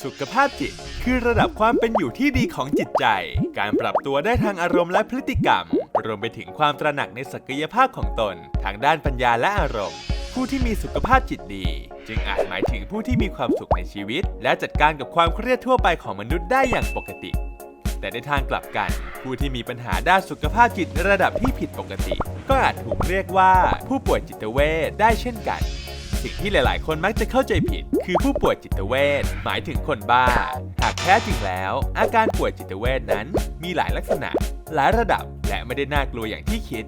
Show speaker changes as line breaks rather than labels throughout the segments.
สุขภาพจิต คือระดับความเป็นอยู่ที่ดีของจิตใจ การปรับตัวได้ทางอารมณ์และพฤติกรรม รวมไปถึงความตระหนักในศักยภาพของตน ทางด้านปัญญาและอารมณ์ ผู้ที่มีสุขภาพจิตดี จึงอาจหมายถึงผู้ที่มีความสุขในชีวิต และจัดการกับความเครียดทั่วไปของมนุษย์ได้อย่างปกติ แต่ในทางกลับกัน ผู้ที่มีปัญหาด้านสุขภาพจิตในระดับที่ผิดปกติ ก็อาจถูกเรียกว่า ผู้ป่วยจิตเวชได้เช่นกัน สิ่งที่หลาย ๆ คนมักจะเข้าใจผิด คือผู้ป่วยจิตเวชหมายถึงคนบ้า หากแท้จริงแล้ว อาการป่วยจิตเวชนั้นมีหลายลักษณะ หลายระดับและไม่ได้น่ากลัวอย่างที่คิด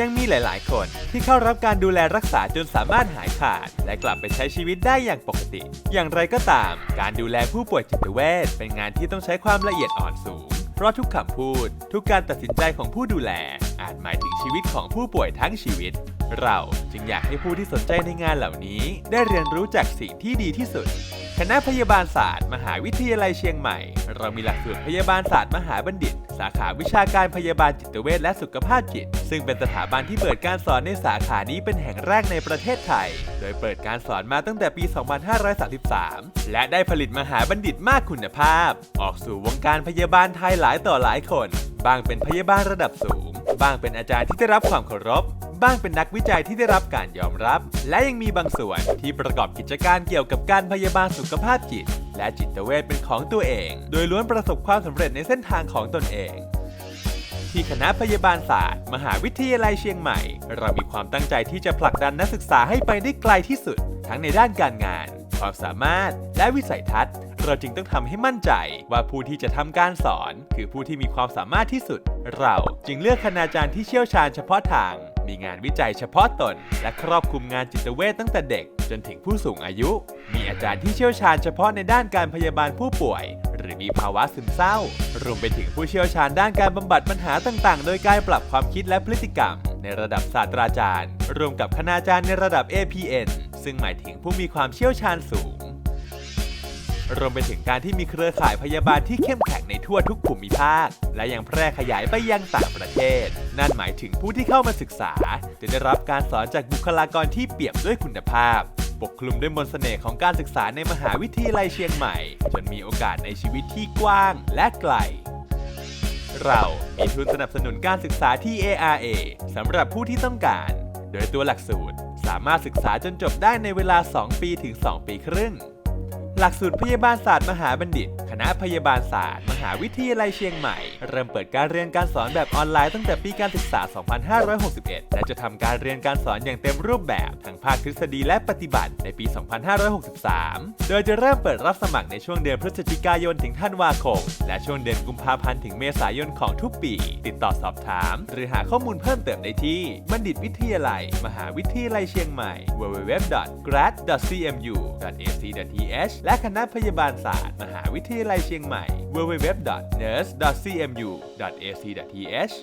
ยังมีหลาย ๆ คนที่เข้ารับการดูแลรักษาจนสามารถหายขาด และกลับไปใช้ชีวิตได้อย่างปกติ อย่างไรก็ตาม การดูแลผู้ป่วยจิตเวชเป็นงานที่ต้องใช้ความละเอียดอ่อนสูง เพราะทุกคำพูด ทุกการตัดสินใจของผู้ดูแล อาจหมายถึงชีวิตของผู้ป่วยทั้งชีวิต เราจึงอยากให้ผู้ที่สนใจในงานเหล่านี้ ได้เรียนรู้จากสิ่งที่ดีที่สุด คณะพยาบาลศาสตร์ มหาวิทยาลัยเชียงใหม่ เรามีหลักสูตรพยาบาลศาสตร์มหาบัณฑิต สาขาวิชาการพยาบาลจิตเวชและสุขภาพจิต ซึ่งเป็นสถาบันที่เปิดการสอนในสาขานี้เป็นแห่งแรกในประเทศไทย โดยเปิดการสอนมาตั้งแต่ปี 2533 และได้ผลิตมหาบัณฑิตมากคุณภาพ ออกสู่วงการพยาบาลไทยหลายต่อหลายคน บางเป็นพยาบาลระดับสูง บางเป็นอาจารย์ที่ได้รับความเคารพบ้างเป็นนักวิจัยที่ได้รับการยอมรับ และยังมีบางส่วนที่ประกอบกิจการเกี่ยวกับการพยาบาลสุขภาพจิต และจิตเวชเป็นของตัวเอง โดยล้วนประสบความสำเร็จในเส้นทางของตนเอง ที่คณะพยาบาลศาสตร์ มหาวิทยาลัยเชียงใหม่ เรามีความตั้งใจที่จะผลักดันนักศึกษาให้ไปได้ไกลที่สุด ทั้งในด้านการงาน ความสามารถ และวิสัยทัศน์ เราจึงต้องทำให้มั่นใจว่าผู้ที่จะทำการสอน คือผู้ที่มีความสามารถที่สุด เราจึงเลือกคณาจารย์ที่เชี่ยวชาญเฉพาะทาง มีงานวิจัยเฉพาะตน และครอบคลุมงานจิตเวชตั้งแต่เด็ก จนถึงผู้สูงอายุ มีอาจารย์ที่เชี่ยวชาญเฉพาะในด้านการพยาบาลผู้ป่วย หรือมีภาวะซึมเศร้า รวมไปถึงผู้เชี่ยวชาญด้านการบำบัดปัญหาต่างๆ โดยการปรับความคิดและพฤติกรรม ในระดับศาสตราจารย์ รวมกับคณาจารย์ในระดับ APN ซึ่งหมายถึงผู้มีความเชี่ยวชาญสูง รวมไปถึงการที่มีเครือข่ายพยาบาลที่เข้มแข็ง ในทั่วทุกภูมิภาค และยังแพร่ขยายไปยังต่างประเทศ นั่นหมายถึงผู้ที่เข้ามาศึกษา จะได้รับการสอนจากบุคลากรที่เปี่ยมด้วยคุณภาพ ปกคลุมด้วยมนต์เสน่ห์ของการศึกษาในมหาวิทยาลัยเชียงใหม่ จนมีโอกาสในชีวิตที่กว้างและไกลเรามีทุนสนับสนุนการศึกษาที่ ARA สำหรับผู้ที่ต้องการ โดยตัวหลักสูตรสามารถศึกษาจนจบได้ในเวลา 2 ปีถึง 2 ปีครึ่ง หลักสูตรพยาบาลศาสตร์มหาบัณฑิต คณะพยาบาลศาสตร์ มหาวิทยาลัยเชียงใหม่ เริ่มเปิดการเรียนการสอนแบบออนไลน์ตั้งแต่ปีการศึกษา 2561 และจะทำการเรียนการสอนอย่างเต็มรูปแบบทั้งภาคทฤษฎีและปฏิบัติในปี 2563 โดยจะเริ่มเปิดรับสมัครในช่วงเดือนพฤศจิกายนถึงธันวาคม และช่วงเดือนกุมภาพันธ์ถึงเมษายนของทุกปี ติดต่อสอบถาม หรือหาข้อมูลเพิ่มเติมได้ที่บัณฑิตวิทยาลัย มหาวิทยาลัยเชียงใหม่ www.grad.cmu.ac.th และคณะพยาบาลศาสตร์ มหาวิทยาลัยเชียงใหม่ www.nurse.cmu.ac.th